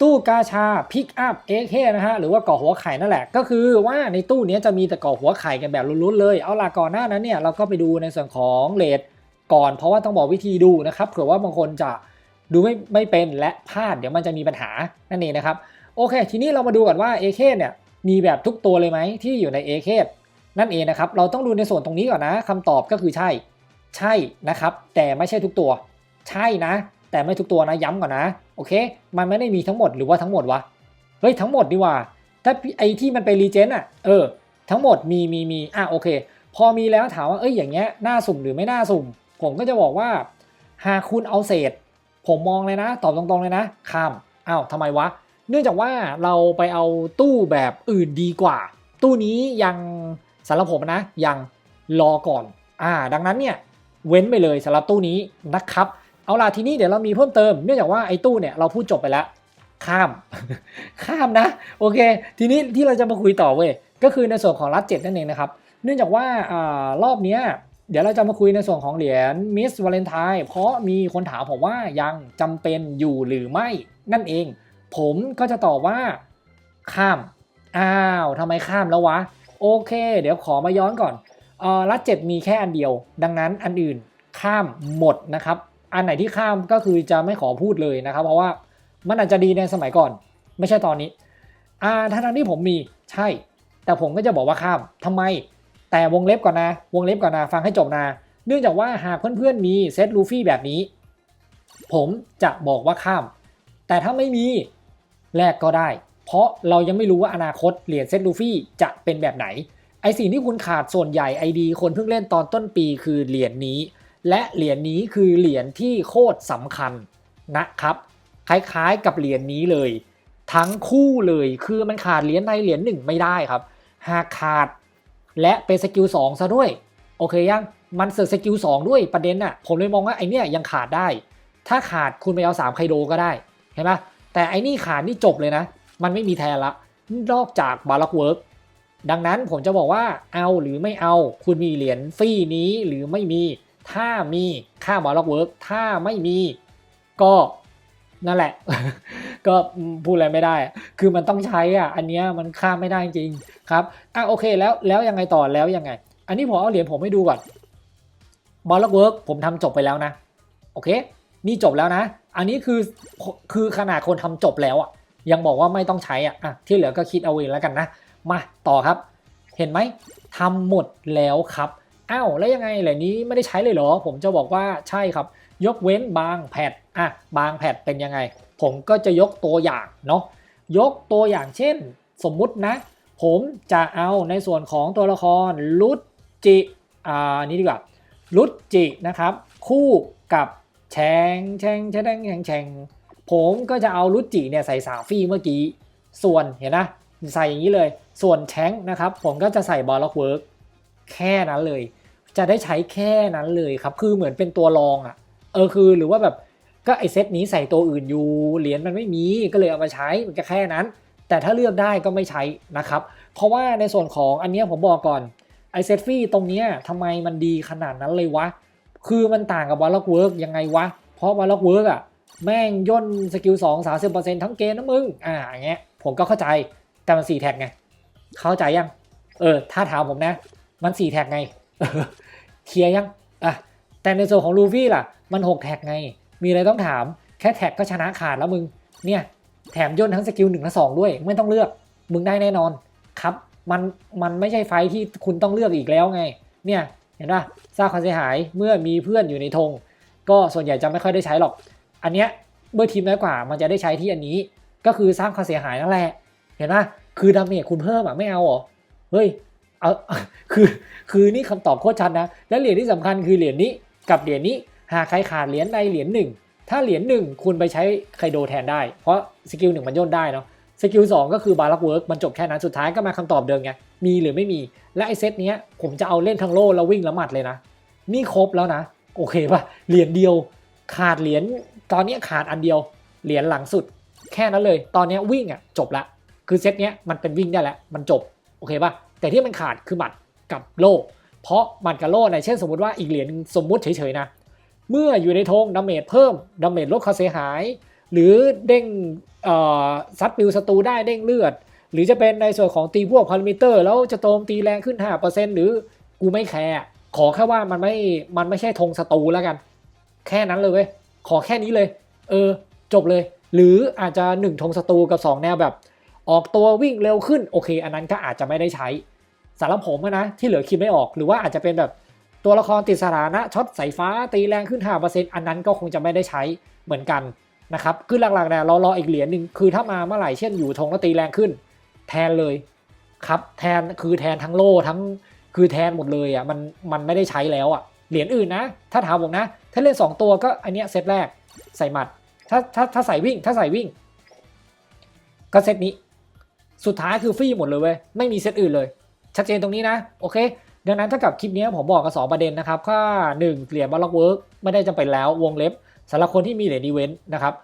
ตู้กาชาพิกอัพเอเคนะฮะหรือว่าก่อหัวไข่นั่นแหละ ก็คือว่าในตู้นี้จะมีแต่ก่อหัวไข่กันแบบลุ้นๆเลย เอาล่ะก่อนหน้านั้นเนี่ยเราก็ไปดูในส่วนของเลทก่อนเพราะว่าต้องบอกวิธีดูนะครับเผื่อว่าบางคนจะดูไม่ไม่เป็นและพลาดเดี๋ยวมันจะมีปัญหานั่นเองนะครับโอเค ทีนี้เรามาดูก่อนว่าเอเคเนี่ยมีแบบทุกตัวเลยไหมที่อยู่ในเอเคนั่นเองนะครับเราต้องดูในส่วนตรงนี้ก่อนนะคำตอบก็คือใช่ ใช่นะครับ แต่ไม่ใช่ทุกตัว ใช่นะ แต่ไม่ทุกตัวนะย้ำก่อนนะ โอเค มันไม่ได้มีทั้งหมดหรือว่าทั้งหมดวะ เฮ้ยทั้งหมดดีกว่า ถ้าไอที่มันไปรีเจนอะเออ ทั้งหมดมีมีมีอะโอเค พอมีแล้วถามว่าเอ้ยอย่างเงี้ยน่าสุ่มหรือไม่น่าสุ่ม ผมก็จะบอกว่า หากคุณเอาเศษ ผมมองเลยนะ ตอบตรงๆเลยนะข้ามอ้าวทำไมวะ เนื่องจากว่าเราไปเอาตู้แบบอื่นดีกว่า ตู้นี้ยังสำหรับผมนะยังรอก่อน อ่า ดังนั้นเนี่ยเว้นไปเลยสำหรับตู้นี้นะครับ เอาล่ะทีนี้เดี๋ยวเรามีเพิ่มเติมเนื่องจากว่าไอ้ตู้เนี่ยเราพูดจบไปแล้ว ข้าม ข้ามนะ โอเค ทีนี้ที่เราจะมาคุยต่อเว้ยก็คือในส่วนของรัฐเจ็ดนั่นเองนะครับ เนื่องจากว่าอ่ารอบเนี้ยเดี๋ยวเราจะมาคุยในส่วนของเหรียญมิสวาเลนไทน์เพราะมีคนถามผมว่ายังจำเป็นอยู่หรือไม่นั่นเอง ผมก็จะตอบว่า ข้าม อ้าวทำไมข้ามแล้ววะ โอเค เดี๋ยวขอมาย้อนก่อนอ่อรัฐเจ็ดมีแค่อันเดียว ดังนั้นอันอื่นข้ามหมดนะครับ อันไหนที่ข้ามก็คือจะไม่ขอพูดเลยนะครับ เพราะว่ามันอาจจะดีในสมัยก่อน ไม่ใช่ตอนนี้อ่าทั้งที่ผมมีใช่ แต่ผมก็จะบอกว่าข้ามทำไม แต่วงเล็บก่อนนะ วงเล็บก่อนนะ ฟังให้จบนะ เนื่องจากว่าหากเพื่อนๆมีเซตลูฟี่แบบนี้ ผมจะบอกว่าข้าม แต่ถ้าไม่มีแลกก็ได้ เพราะเรายังไม่รู้ว่าอนาคตเหรียญเซตลูฟี่จะเป็นแบบไหนไอสิ่งที่คุณขาดส่วนใหญ่ ID คนเพิ่งเล่นตอนต้นปีคือเหรียญนี้ และเหรียญนี้คือเหรียญที่โคตรสำคัญนะครับ คล้ายๆกับเหรียญนี้เลย ทั้งคู่เลยคือมันขาดเหรียญในเหรียญหนึ่งไม่ได้ครับ หากขาดและเป็นสกิล2ซะด้วย โอเคยังมันเสือกสกิล2ด้วยประเด็นน่ะผมเลยมองว่าไอเนี้ยยังขาดได้ ถ้าขาดคุณไปเอา3ไคโดก็ได้เห็นปะแต่ไอนี่ขาดนี่จบเลยนะ มันไม่มีแทนละนอกจากบาร์ล็อกเวิร์กดังนั้นผมจะบอกว่าเอาหรือไม่เอาคุณมีเหรียญฟรีนี้หรือไม่มี ถ้ามีค่าบาร์ล็อกเวิร์กถ้าไม่มีก็นั่นแหละ ก็พูดอะไรไม่ได้ คือมันต้องใช้อะ อันเนี้ยมันข้ามไม่ได้จริงครับ อะโอเคแล้วแล้วยังไงต่อแล้วยังไง อันนี้ผมเอาเหรียญผมให้ดูก่อนบอลล็อกเวิร์กผมทำจบไปแล้วนะ โอเค นี่จบแล้วนะ อันนี้คือคือขนาดคนทำจบแล้วอะ ยังบอกว่าไม่ต้องใช้อะอะที่เหลือก็คิดเอาเองแล้วกันนะ มาต่อครับ เห็นไหมทำหมดแล้วครับ อ้าวแล้วยังไงเหรียญนี้ไม่ได้ใช้เลยเหรอ ผมจะบอกว่าใช่ครับ ยกเว้นบางแพทอะบางแพทเป็นยังไง ผมก็จะยกตัวอย่างเนาะยกตัวอย่างเช่น สมมุตินะ ผมจะเอาในส่วนของตัวละครลุดจิอ่านี่ดีกว่าลุดจินะครับ คู่กับแชงแชงแชงแชงแชงแชงผมก็จะเอาลุดจิเนี่ยใส่สาฟี่เมื่อกี้ ส่วนเห็นนะใส่อย่างนี้เลย ส่วนแชงนะครับ ผมก็จะใส่บอลล็อกเวิร์กแค่นั้นเลย จะได้ใช้แค่นั้นเลยครับ คือเหมือนเป็นตัวรองอะ่ะ เออคือหรือว่าแบบก็ไอเซตนี้ใส่ตัวอื่นอยู่เหรียญมันไม่มีก็เลยเอามาใช้มันก็แค่นั้น แต่ถ้าเลือกได้ก็ไม่ใช้นะครับ เพราะว่าในส่วนของอันนี้ผมบอกก่อนไอเซตฟี่ตรงเนี้ยทำไมมันดีขนาดนั้นเลยวะ คือมันต่างกับบอลล็อกเวิร์กยังไงวะ เพราะบอลล็อกเวิร์กอะแม่งย่นสกิลสองสามสิบเปอร์เซ็นต์ทั้งเกมนะมึง อ่าอย่างเงี้ยผมก็เข้าใจแต่มันสี่แท็กไง เข้าใจยัง เออ ถ้าถามผมนะ มันสี่แท็กไง เคลียร์ยังอะแต่ในส่วนของลูฟี่ล่ะ มันหกแท็กไง มีอะไรต้องถามแค่แท็กก็ชนะขาดแล้วมึง เนี่ยแถมย่นทั้งสกิลหนึ่งและสองด้วย ไม่ต้องเลือก มึงได้แน่นอนครับ มันมันไม่ใช่ไฟที่คุณต้องเลือกอีกแล้วไง เนี่ยเห็นป่ะสร้างความเสียหายเมื่อมีเพื่อนอยู่ในธงก็ส่วนใหญ่จะไม่ค่อยได้ใช้หรอก อันเนี้ยเมื่อทีมน้อยกว่า มันจะได้ใช้ที่อันนี้ ก็คือสร้างความเสียหายนั่นแหละ เห็นป่ะคือดาเมจคุณเพิ่มอะไม่เอาเหรอเฮ้ย เอาคือคือนี่คำตอบโคตรชัดนะ และเหรียญที่สำคัญคือเหรียญนี้กับเหรียญนี้หากใครขาดเหรียญใดเหรียญหนึ่งถ้าเหรียญหนึ่งคุณไปใช้ไคโดแทนได้ เพราะสกิลหนึ่งมันย่นได้เนาะสกิลสองก็คือบาร์ล็อกเวิร์กมันจบแค่นั้นสุดท้ายก็มาคำตอบเดิมไงมีหรือไม่มี และไอเซตเนี้ยผมจะเอาเล่นทั้งโลแล้ววิ่งและหมัดเลยนะ นี่ครบแล้วนะ โอเคป่ะเหรียญเดียว ขาดเหรียญตอนนี้ขาดอันเดียว เหรียญหลังสุด แค่นั้นเลย ตอนนี้วิ่งอะจบละคือเซตเนี้ยมันเป็นวิ่งได้แล้วมันจบโอเคป่ะ แต่ที่มันขาดคือหมัดกับโล่ เพราะหมัดกับโล่ในเช่นสมมติว่าอีกเหรียญสมมุติเฉยๆนะ เมื่ออยู่ในธงดาเมจเพิ่มดาเมจลดความเสียหาย หรือเด้งซัดปิวศัตรูได้เด้งเลือด หรือจะเป็นในส่วนของตีพวกพารามิเตอร์ แล้วจะโจมตีแรงขึ้น 5%หรือกูไม่แคร์ขอแค่ว่ามันไม่ มันไม่ใช่ธงศัตรูแล้วกัน แค่นั้นเลยเว้ยขอแค่นี้เลย เออ จบเลย หรืออาจจะ1ธงศัตรูกับ 2 แนวแบบ ออกตัววิ่งเร็วขึ้นโอเค อันนั้นก็อาจจะไม่ได้ใช้สำหรับผมนะที่เหลือคิดไม่ออก หรือว่าอาจจะเป็นแบบตัวละครติดสถานะช็อตสายฟ้าตีแรงขึ้น5%อันนั้นก็คงจะไม่ได้ใช้เหมือนกันนะครับคือหลักๆเนี่ยรารออีกเหรียญหนึ่งคือถ้ามาเมื่อไหร่เช่นอยู่ธงแล้วตีแรงขึ้น แทนเลยครับแทนคือแทนทั้งโล่ทั้งคือแทนหมดเลยอะมันมันไม่ได้ใช้แล้วอะเหรียญอื่นนะ ถ้าถามผมนะ ถ้าเล่น 2 ตัวก็อันเนี้ยเซตแรกใส่หมัด ถ้าถ้าถ้าใส่วิ่ง ถ้าใส่วิ่ง ก็เซตนี้ สุดท้ายคือฟรีหมดเลยเว้ยไม่มีเซตอื่นเลย ชัดเจนตรงนี้นะ โอเค ดังนั้นถ้ากับคลิปนี้ผมบอกกับสองประเด็นนะครับค่าหนึ่งเหรียญบล็อกเวิร์กไม่ได้จำเป็นแล้ววงเล็บสำหรับคนที่มีเหรียญอีเวนต์นะครับ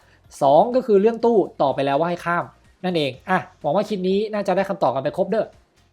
สองก็คือเรื่องตู้ต่อไปแล้วว่าให้ข้ามนั่นเองอะหวังว่าคลิปนี้น่าจะได้คำตอบกันไปครบเด้อ